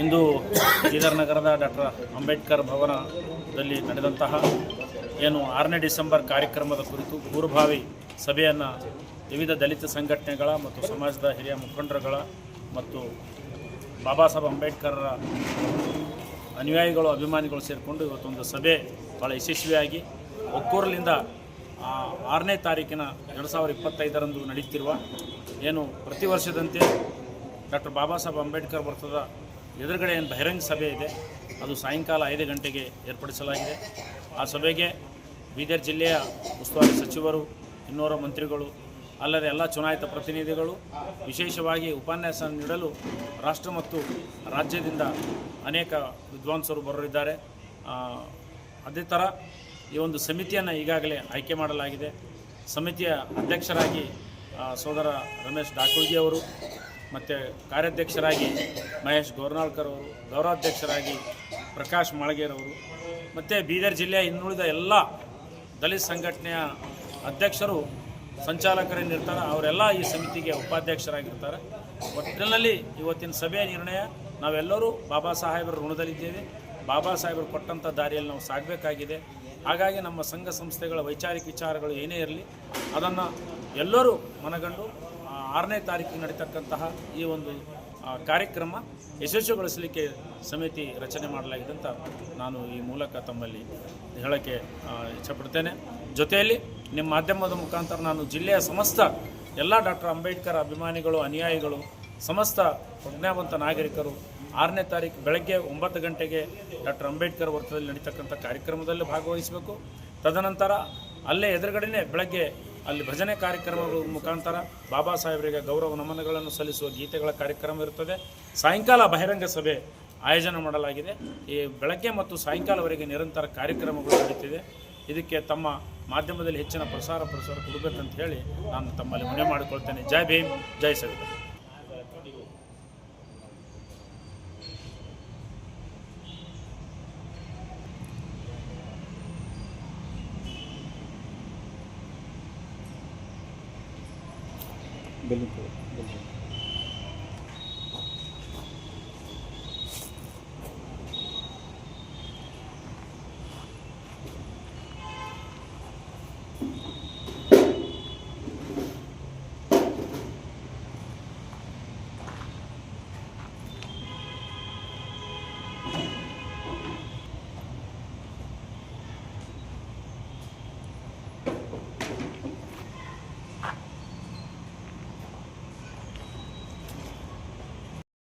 ಇಂದು ಬೀದರ್ ನಗರದ ಡಾಕ್ಟರ್ ಅಂಬೇಡ್ಕರ್ ಭವನದಲ್ಲಿ ನಡೆದಂತಹ ಏನು ಆರನೇ ಡಿಸೆಂಬರ್ ಕಾರ್ಯಕ್ರಮದ ಕುರಿತು ಪೂರ್ವಭಾವಿ ಸಭೆಯನ್ನು ವಿವಿಧ ದಲಿತ ಸಂಘಟನೆಗಳ ಮತ್ತು ಸಮಾಜದ ಹಿರಿಯ ಮುಖಂಡರುಗಳ ಮತ್ತು ಬಾಬಾ ಸಾಹೇಬ್ ಅಂಬೇಡ್ಕರ್ರ ಅನುಯಾಯಿಗಳು, ಅಭಿಮಾನಿಗಳು ಸೇರಿಕೊಂಡು ಇವತ್ತೊಂದು ಸಭೆ ಭಾಳ ಯಶಸ್ವಿಯಾಗಿ ಒಕ್ಕೂರಲಿಂದ ಆರನೇ ತಾರೀಕಿನ ಎರಡು ಸಾವಿರದ ಇಪ್ಪತ್ತೈದರಂದು ನಡೀತಿರುವ ಏನು ಪ್ರತಿ ವರ್ಷದಂತೆ ಡಾಕ್ಟರ್ ಬಾಬಾ ಸಾಹೇಬ್ ಅಂಬೇಡ್ಕರ್ ವೃತ್ತದ ಎದುರುಗಡೆ ಏನು ಬಹಿರಂಗ ಸಭೆ ಇದೆ, ಅದು ಸಾಯಂಕಾಲ ಐದು ಗಂಟೆಗೆ ಏರ್ಪಡಿಸಲಾಗಿದೆ. ಆ ಸಭೆಗೆ ಬೀದರ್ ಜಿಲ್ಲೆಯ ಉಸ್ತುವಾರಿ ಸಚಿವರು ಇನ್ನೋರ ಮಂತ್ರಿಗಳು, ಅಲ್ಲದೆ ಎಲ್ಲ ಚುನಾಯಿತ ಪ್ರತಿನಿಧಿಗಳು ವಿಶೇಷವಾಗಿ ಉಪನ್ಯಾಸ ನೀಡಲು ರಾಷ್ಟ್ರ ಮತ್ತು ರಾಜ್ಯದಿಂದ ಅನೇಕ ವಿದ್ವಾಂಸರು ಬರಲಿದ್ದಾರೆ ಅದೇ ಥರ ಈ ಒಂದು ಸಮಿತಿಯನ್ನು ಈಗಾಗಲೇ ಆಯ್ಕೆ ಮಾಡಲಾಗಿದೆ. ಸಮಿತಿಯ ಅಧ್ಯಕ್ಷರಾಗಿ ಸೋದರ ರಮೇಶ್ ಡಾಕುಳ್ಗಿ ಅವರು ಮತ್ತು ಕಾರ್ಯಾಧ್ಯಕ್ಷರಾಗಿ ಮಹೇಶ್ ಗೋರ್ನಾಳ್ಕರ್ ಅವರು ಗೌರವಾಧ್ಯಕ್ಷರಾಗಿ ಪ್ರಕಾಶ್ ಮಾಳಗೇರವರು ಮತ್ತು ಬೀದರ್ ಜಿಲ್ಲೆಯ ಇನ್ನುಳಿದ ಎಲ್ಲ ದಲಿತ ಸಂಘಟನೆಯ ಅಧ್ಯಕ್ಷರು ಸಂಚಾಲಕರೇನಿರ್ತಾರೆ ಅವರೆಲ್ಲ ಈ ಸಮಿತಿಗೆ ಉಪಾಧ್ಯಕ್ಷರಾಗಿರ್ತಾರೆ. ಒಟ್ಟಿನಲ್ಲಿ ಇವತ್ತಿನ ಸಭೆಯ ನಿರ್ಣಯ, ನಾವೆಲ್ಲರೂ ಬಾಬಾ ಸಾಹೇಬರ ಋಣದಲ್ಲಿದ್ದೇವೆ. ಬಾಬಾ ಸಾಹೇಬರು ಕೊಟ್ಟಂಥ ದಾರಿಯಲ್ಲಿ ನಾವು ಸಾಗಬೇಕಾಗಿದೆ. ಹಾಗಾಗಿ ನಮ್ಮ ಸಂಘ ಸಂಸ್ಥೆಗಳ ವೈಚಾರಿಕ ವಿಚಾರಗಳು ಏನೇ ಇರಲಿ, ಅದನ್ನು ಎಲ್ಲರೂ ಮನಗಂಡು ಆರನೇ ತಾರೀಕಿಗೆ ನಡೀತಕ್ಕಂತಹ ಈ ಒಂದು ಕಾರ್ಯಕ್ರಮ ಯಶಸ್ವಿಗೊಳಿಸಲಿಕ್ಕೆ ಸಮಿತಿ ರಚನೆ ಮಾಡಲಾಗಿದೆ ಅಂತ ನಾನು ಈ ಮೂಲಕ ತಮ್ಮಲ್ಲಿ ಹೇಳೋಕ್ಕೆ ಇಚ್ಛಪಡ್ತೇನೆ. ಜೊತೆಯಲ್ಲಿ ನಿಮ್ಮ ಮಾಧ್ಯಮದ ಮುಖಾಂತರ ನಾನು ಜಿಲ್ಲೆಯ ಸಮಸ್ತ ಎಲ್ಲ ಡಾಕ್ಟರ್ ಅಂಬೇಡ್ಕರ್ ಅಭಿಮಾನಿಗಳು, ಅನುಯಾಯಿಗಳು, ಸಮಸ್ತ ಪ್ರಜ್ಞಾವಂತ ನಾಗರಿಕರು ಆರನೇ ತಾರೀಕು ಬೆಳಗ್ಗೆ ಒಂಬತ್ತು ಗಂಟೆಗೆ ಡಾಕ್ಟರ್ ಅಂಬೇಡ್ಕರ್ ವರ್ತದಲ್ಲಿ ನಡೀತಕ್ಕಂಥ ಕಾರ್ಯಕ್ರಮದಲ್ಲಿ ಭಾಗವಹಿಸಬೇಕು. ತದನಂತರ ಅಲ್ಲೇ ಎದುರುಗಡೆನೇ ಬೆಳಗ್ಗೆ ಅಲ್ಲಿ ಭಜನೆ ಕಾರ್ಯಕ್ರಮಗಳ ಮುಖಾಂತರ ಬಾಬಾ ಸಾಹೇಬರಿಗೆ ಗೌರವ ನಮನಗಳನ್ನು ಸಲ್ಲಿಸುವ ಗೀತೆಗಳ ಕಾರ್ಯಕ್ರಮ ಇರುತ್ತದೆ. ಸಾಯಂಕಾಲ ಬಹಿರಂಗ ಸಭೆ ಆಯೋಜನೆ ಮಾಡಲಾಗಿದೆ. ಈ ಬೆಳಗ್ಗೆ ಮತ್ತು ಸಾಯಂಕಾಲವರೆಗೆ ನಿರಂತರ ಕಾರ್ಯಕ್ರಮಗಳು ನಡೀತಿದೆ. ಇದಕ್ಕೆ ತಮ್ಮ ಮಾಧ್ಯಮದಲ್ಲಿ ಹೆಚ್ಚಿನ ಪ್ರಸಾರ ಪ್ರಸಾರ ಕೊಡಬೇಕಂತ ಹೇಳಿ ನಾನು ತಮ್ಮಲ್ಲಿ ಮನೆ ಮಾಡಿಕೊಳ್ತೇನೆ. ಜೈ ಭೀಮ್, ಜೈ बिल्कुल बिल्कुल